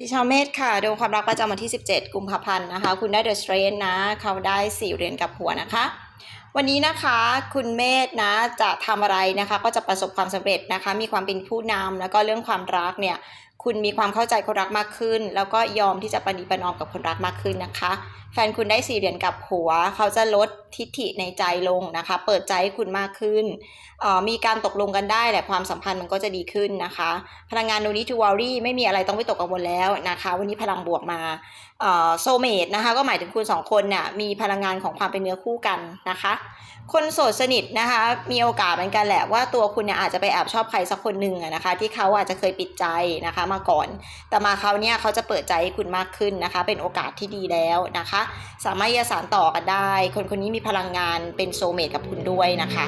ดิชาวเมธค่ะดวงความรักประจำวันที่ 17 กุมภาพันธ์นะคะ คุณได้เดอะสเตรนนะ เขาได้ 4 เหรียญกับหัวนะคะ วันนี้นะคะคุณเมษนะจะทำอะไรนะคะ ก็จะประสบความสำเร็จนะคะ มีความเป็นผู้นำแล้วก็เรื่องความรักเนี่ยคุณมีความเข้าใจคนรักมากขึ้น แล้วก็ยอมที่จะปฏิประนอมกับคนรักมากขึ้นนะคะ แฟนคุณได้สี่เหรียญกับหัว เขาจะลดทิฐิในใจลงนะคะ เปิดใจให้คุณมากขึ้นออมีการตกลงกันได้แหละความสัมพันธ์มันก็จะดีขึ้นนะคะ พลังงานโนนี้ทูวอรี่ไม่มีอะไรต้องไปตกกังวลแล้วนะคะ วันนี้พลังบวกมาโซเมดนะคะ ก็หมายถึงคุณสองคนเนี่ยมีพลังงานของความเป็นเนื้อคู่กันนะคะ คนโสดสนิทนะคะ มีโอกาสเหมือนกันแหละว่าตัวคุณเนี่ยอาจจะไปแอบชอบใครสักคนหนึ่งนะคะ ที่เขาอาจจะเคยปิดใจนะคะมาก่อน แต่มาเขาเนี่ยเขาจะเปิดใจให้คุณมากขึ้นนะคะ เป็นโอกาสที่ดีแล้วนะคะ สามารถจะสานต่อกันได้ คนคนนี้มีพลังงานเป็นโซเมตกับคุณด้วยนะคะ